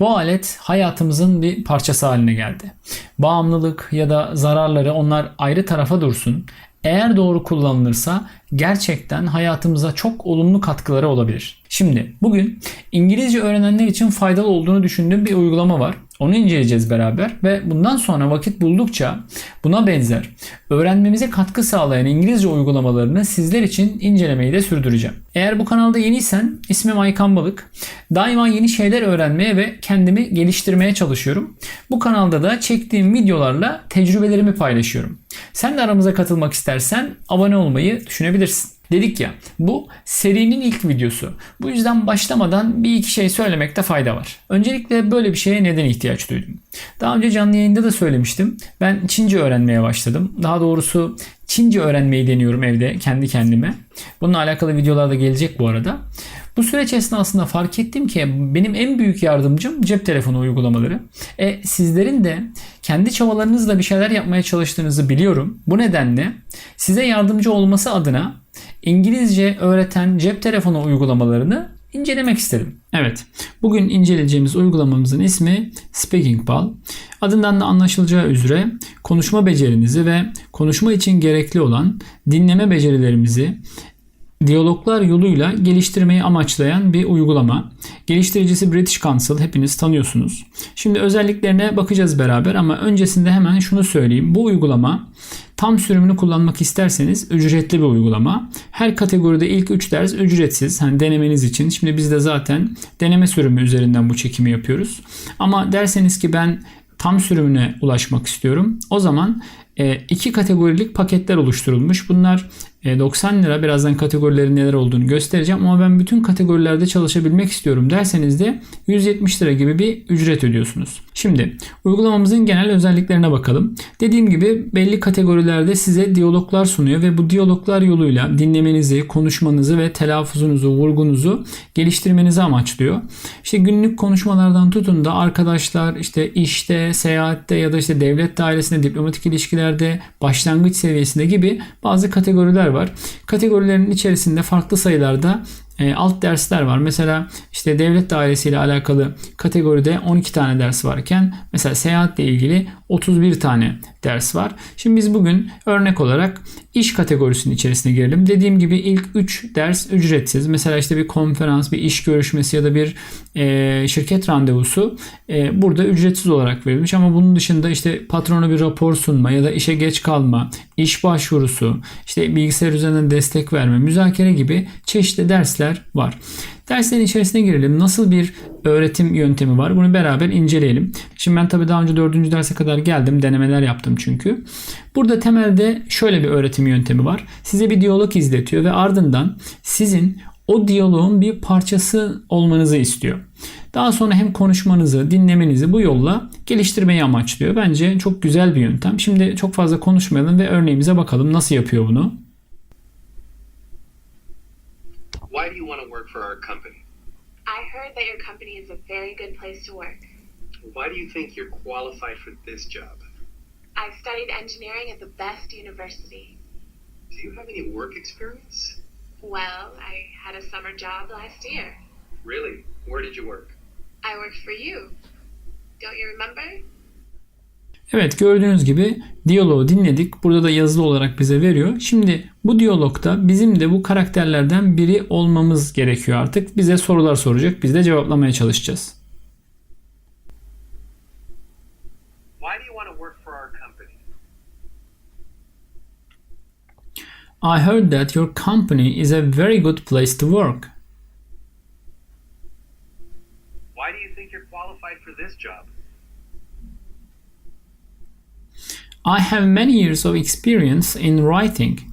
Bu alet hayatımızın bir parçası haline geldi. Bağımlılık ya da zararları onlar ayrı tarafa dursun. Eğer doğru kullanılırsa gerçekten hayatımıza çok olumlu katkıları olabilir. Şimdi bugün İngilizce öğrenenler için faydalı olduğunu düşündüğüm bir uygulama var. Onu inceleyeceğiz beraber ve bundan sonra vakit buldukça buna benzer öğrenmemize katkı sağlayan İngilizce uygulamalarını sizler için incelemeyi de sürdüreceğim. Eğer bu kanalda yeniysen ismim Aykan Balık. Daima yeni şeyler öğrenmeye ve kendimi geliştirmeye çalışıyorum. Bu kanalda da çektiğim videolarla tecrübelerimi paylaşıyorum. Sen de aramıza katılmak istersen abone olmayı düşünebilirsin. Dedik ya bu serinin ilk videosu. Bu yüzden başlamadan bir iki şey söylemekte fayda var. Öncelikle böyle bir şeye neden ihtiyaç duydum? Daha önce canlı yayında da söylemiştim. Ben Çince öğrenmeye başladım. Daha doğrusu Çince öğrenmeyi deniyorum evde kendi kendime. Bununla alakalı videolar da gelecek bu arada. Bu süreç esnasında fark ettim ki benim en büyük yardımcım cep telefonu uygulamaları. E, sizlerin de kendi çabalarınızla bir şeyler yapmaya çalıştığınızı biliyorum. Bu nedenle size yardımcı olması adına İngilizce öğreten cep telefonu uygulamalarını incelemek istedim. Evet, bugün inceleyeceğimiz uygulamamızın ismi Speaking Pal. Adından da anlaşılacağı üzere konuşma becerinizi ve konuşma için gerekli olan dinleme becerilerimizi diyaloglar yoluyla geliştirmeyi amaçlayan bir uygulama. Geliştiricisi British Council hepiniz tanıyorsunuz. Şimdi özelliklerine bakacağız beraber ama öncesinde hemen şunu söyleyeyim. Bu uygulama tam sürümünü kullanmak isterseniz ücretli bir uygulama. Her kategoride ilk 3 ders ücretsiz. Hani denemeniz için. Şimdi biz de zaten deneme sürümü üzerinden bu çekimi yapıyoruz. Ama derseniz ki ben tam sürümüne ulaşmak istiyorum. O zaman iki kategorilik paketler oluşturulmuş. Bunlar 90 lira. Birazdan kategorilerin neler olduğunu göstereceğim. Ama ben bütün kategorilerde çalışabilmek istiyorum derseniz de 170 lira gibi bir ücret ödüyorsunuz. Şimdi uygulamamızın genel özelliklerine bakalım. Dediğim gibi belli kategorilerde size diyaloglar sunuyor ve bu diyaloglar yoluyla dinlemenizi, konuşmanızı ve telaffuzunuzu, vurgunuzu geliştirmenizi amaçlıyor. İşte günlük konuşmalardan tutun da arkadaşlar işte işte, seyahatte ya da işte devlet dairesinde, diplomatik ilişkilerde, başlangıç seviyesinde gibi bazı kategoriler var. Kategorilerin içerisinde farklı sayılarda e, alt dersler var. Mesela işte devlet dairesiyle alakalı kategoride 12 tane ders varken mesela seyahatle ilgili 31 tane ders var. Şimdi biz bugün örnek olarak iş kategorisinin içerisine girelim. Dediğim gibi ilk 3 ders ücretsiz. Mesela işte bir konferans, bir iş görüşmesi ya da bir e, şirket randevusu e, burada ücretsiz olarak verilmiş. Ama bunun dışında işte patrona bir rapor sunma ya da işe geç kalma, iş başvurusu, işte bilgisayar üzerinden destek verme, müzakere gibi çeşitli dersler var. Derslerin içerisine girelim. Nasıl bir öğretim yöntemi var? Bunu beraber inceleyelim. Şimdi ben tabii daha önce dördüncü derse kadar geldim. Denemeler yaptım çünkü. Burada temelde şöyle bir öğretim yöntemi var. Size bir diyalog izletiyor ve ardından sizin o diyaloğun bir parçası olmanızı istiyor. Daha sonra hem konuşmanızı, dinlemenizi bu yolla geliştirmeyi amaçlıyor. Bence çok güzel bir yöntem. Şimdi çok fazla konuşmayalım ve örneğimize bakalım nasıl yapıyor bunu. Why do you want to work for our company? I heard that your company is a very good place to work. Why do you think you're qualified for this job? I studied engineering at the best university. Do you have any work experience? Well, I had a summer job last year. Really? Where did you work? I worked for you. Don't you remember? Evet gördüğünüz gibi diyaloğu dinledik. Burada da yazılı olarak bize veriyor. Şimdi bu diyalogda bizim de bu karakterlerden biri olmamız gerekiyor artık. Bize sorular soracak. Biz de cevaplamaya çalışacağız. Why do you want to work for our company? I heard that your company is a very good place to work. Why do you think you're qualified for this job? I have many years of experience in writing.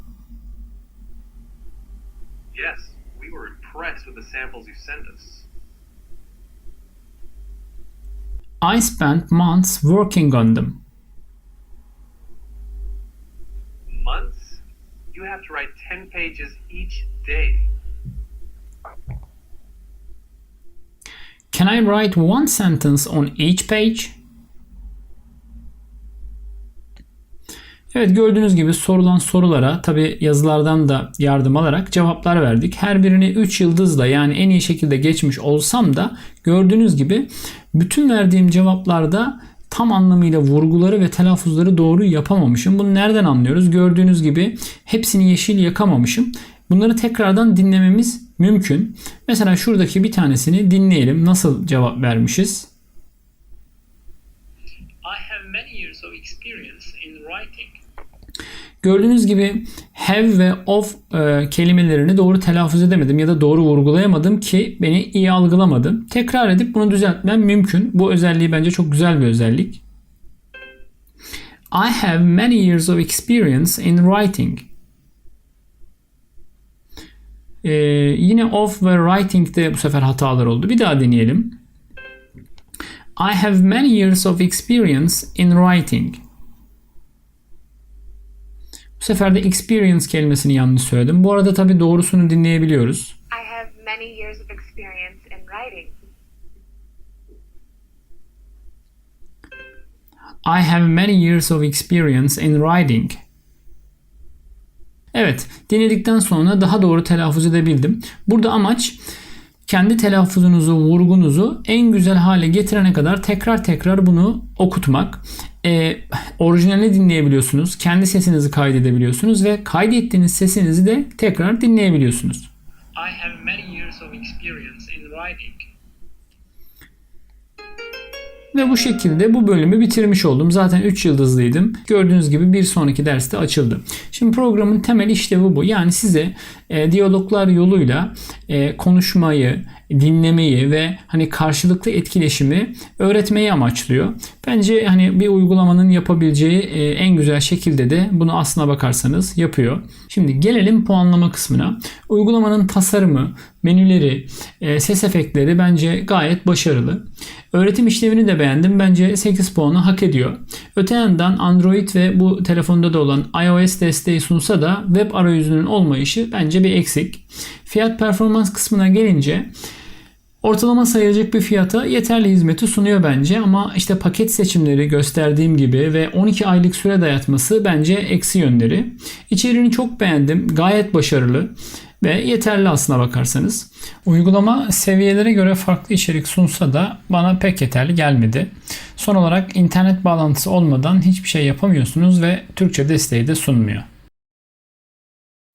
Yes, we were impressed with the samples you sent us. I spent months working on them. Months? You have to write 10 pages each day. Can I write one sentence on each page? Evet gördüğünüz gibi sorulan sorulara tabi yazılardan da yardım alarak cevaplar verdik. Her birini 3 yıldızla yani en iyi şekilde geçmiş olsam da gördüğünüz gibi bütün verdiğim cevaplarda tam anlamıyla vurguları ve telaffuzları doğru yapamamışım. Bunu nereden anlıyoruz? Gördüğünüz gibi hepsini yeşil yakamamışım. Bunları tekrardan dinlememiz mümkün. Mesela şuradaki bir tanesini dinleyelim. Nasıl cevap vermişiz? I have many years of experience in writing. Gördüğünüz gibi have ve of e, kelimelerini doğru telaffuz edemedim ya da doğru vurgulayamadım ki beni iyi algılamadı. Tekrar edip bunu düzeltmem mümkün. Bu özelliği bence çok güzel bir özellik. I have many years of experience in writing. E, yine of ve writing'de bu sefer hatalar oldu. Bir daha deneyelim. I have many years of experience in writing. Bu sefer de experience kelimesini yanlış söyledim. Bu arada tabii doğrusunu dinleyebiliyoruz. I have many years of experience in writing. I have many years of experience in writing. Evet, dinledikten sonra daha doğru telaffuz edebildim. Burada amaç kendi telaffuzunuzu, vurgunuzu en güzel hale getirene kadar tekrar tekrar bunu okutmak. Ee, orijinalini dinleyebiliyorsunuz, kendi sesinizi kaydedebiliyorsunuz ve kaydettiğiniz sesinizi de tekrar dinleyebiliyorsunuz. I have many years of experience in writing. Ve bu şekilde bu bölümü bitirmiş oldum. Zaten 3 yıldızlıydım. Gördüğünüz gibi bir sonraki derste açıldı. Şimdi programın temel işlevi bu. Yani size e, diyaloglar yoluyla e, konuşmayı, dinlemeyi ve hani karşılıklı etkileşimi öğretmeyi amaçlıyor. Bence hani bir uygulamanın yapabileceği e, en güzel şekilde de bunu aslına bakarsanız yapıyor. Şimdi gelelim puanlama kısmına. Uygulamanın tasarımı, menüleri, e, ses efektleri bence gayet başarılı. Öğretim işlevini de beğendim. Bence 8 puanı hak ediyor. Öte yandan Android ve bu telefonda da olan iOS desteği sunsa da web arayüzünün olmayışı bence bir eksik. Fiyat performans kısmına gelince Ortalama sayılacak bir fiyata yeterli hizmeti sunuyor bence ama işte paket seçimleri gösterdiğim gibi ve 12 aylık süre dayatması bence eksi yönleri. İçeriğini çok beğendim. Gayet başarılı ve yeterli aslına bakarsanız. Uygulama seviyelere göre farklı içerik sunsa da bana pek yeterli gelmedi. Son olarak internet bağlantısı olmadan hiçbir şey yapamıyorsunuz ve Türkçe desteği de sunmuyor.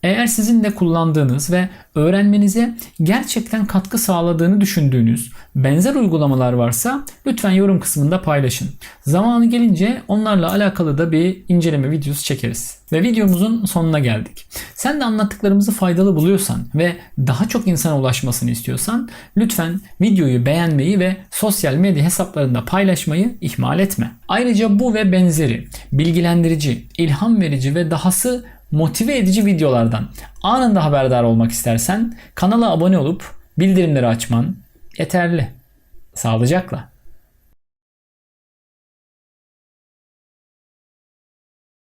Eğer sizin de kullandığınız ve öğrenmenize gerçekten katkı sağladığını düşündüğünüz benzer uygulamalar varsa lütfen yorum kısmında paylaşın. Zamanı gelince onlarla alakalı da bir inceleme videosu çekeriz. Ve videomuzun sonuna geldik. Sen de anlattıklarımızı faydalı buluyorsan ve daha çok insana ulaşmasını istiyorsan lütfen videoyu beğenmeyi ve sosyal medya hesaplarında paylaşmayı ihmal etme. Ayrıca bu ve benzeri bilgilendirici, ilham verici ve dahası motive edici videolardan anında haberdar olmak istersen kanala abone olup bildirimleri açman yeterli. Sağlıcakla.